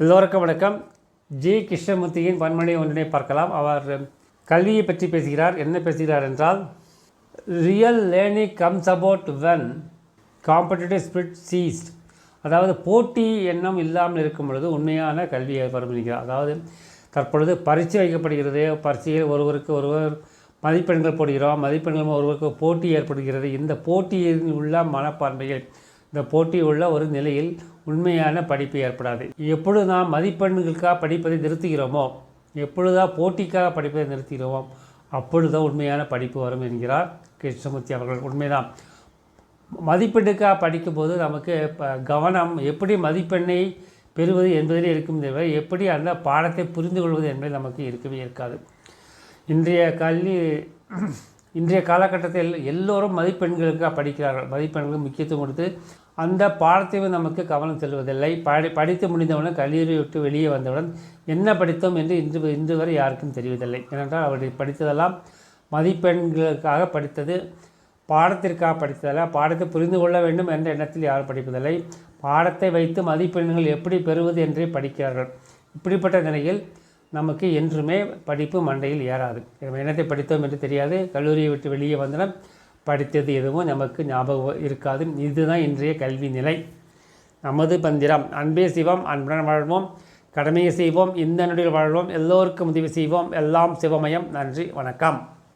எல்லோருக்கும் வணக்கம். ஜி. கிருஷ்ணமூர்த்தியின் பன்மொழி ஒன்றினை பார்க்கலாம். அவர் கல்வியை பற்றி பேசுகிறார். என்ன பேசுகிறார் என்றால் real learning comes about when competitive spirit ceased அதாவது போட்டி எண்ணம் இல்லாமல் இருக்கும் பொழுது உண்மையான கல்வி ஏற்படும் அதாவது தற்பொழுது பரீட்சை வைக்கப்படுகிறது. பரீட்சையில் ஒருவருக்கு ஒருவர் மதிப்பெண்கள் போடுகிறோம். மதிப்பெண்கள் ஒருவருக்கு போட்டி ஏற்படுகிறது. இந்த போட்டியில் உள்ள மனப்பான்மையை இந்த போட்டி உள்ள ஒரு நிலையில் உண்மையான படிப்பு ஏற்படாது. எப்பொழுது நாம் மதிப்பெண்களுக்காக படிப்பதை நிறுத்துகிறோமோ எப்பொழுதா போட்டிக்காக படிப்பதை நிறுத்துகிறோமோ அப்பொழுதுதான் உண்மையான படிப்பு வரும் என்கிறார் கிருஷ்ணமூர்த்தி அவர்கள். உண்மைதான். மதிப்பெண்ணுக்காக படிக்கும்போது நமக்கு இப்போ கவனம் எப்படி மதிப்பெண்ணை பெறுவது என்பதிலே இருக்கும் தவிர எப்படி அந்த பாடத்தை புரிந்து கொள்வது என்பது நமக்கு இருக்கவே இருக்காது. இன்றைய கல்வி இன்றைய காலகட்டத்தில் எல்லோரும் மதிப்பெண்களுக்காக படிக்கிறார்கள். மதிப்பெண்களுக்கு முக்கியத்துவம் கொடுத்து அந்த பாடத்தையும் நமக்கு கவனம் செல்வதில்லை படி படித்து முடிந்தவுடன் கல்லூரி விட்டு வெளியே வந்தவுடன் என்ன படித்தோம் என்று இன்று இன்று வரை யாருக்கும் தெரிவதில்லை. ஏனென்றால் அவர்கள் படித்ததெல்லாம் மதிப்பெண்களுக்காக படித்தது பாடத்திற்காக படித்ததில்லை. பாடத்தை புரிந்து கொள்ள வேண்டும் என்ற எண்ணத்தில் யாரும் படிப்பதில்லை. பாடத்தை வைத்து மதிப்பெண்கள் எப்படி பெறுவது என்றே படிக்கிறார்கள். இப்படிப்பட்ட நிலையில் நமக்கு என்றுமே படிப்பு மண்டையில் ஏறாது. நம்ம என்னத்தை படித்தோம் என்று தெரியாது. கல்லூரியை விட்டு வெளியே வந்தாலும் படித்தது எதுவும் நமக்கு ஞாபகம் இருக்காது. இதுதான் இன்றைய கல்வி நிலை. நமது பந்திரம் அன்பே சிவம் அன்புடன் வாழ்வோம் கடமையை செய்வோம் இந்த நொடியில் வாழ்வோம் எல்லோருக்கும் உதவி செய்வோம். எல்லாம் சிவமயம். நன்றி வணக்கம்.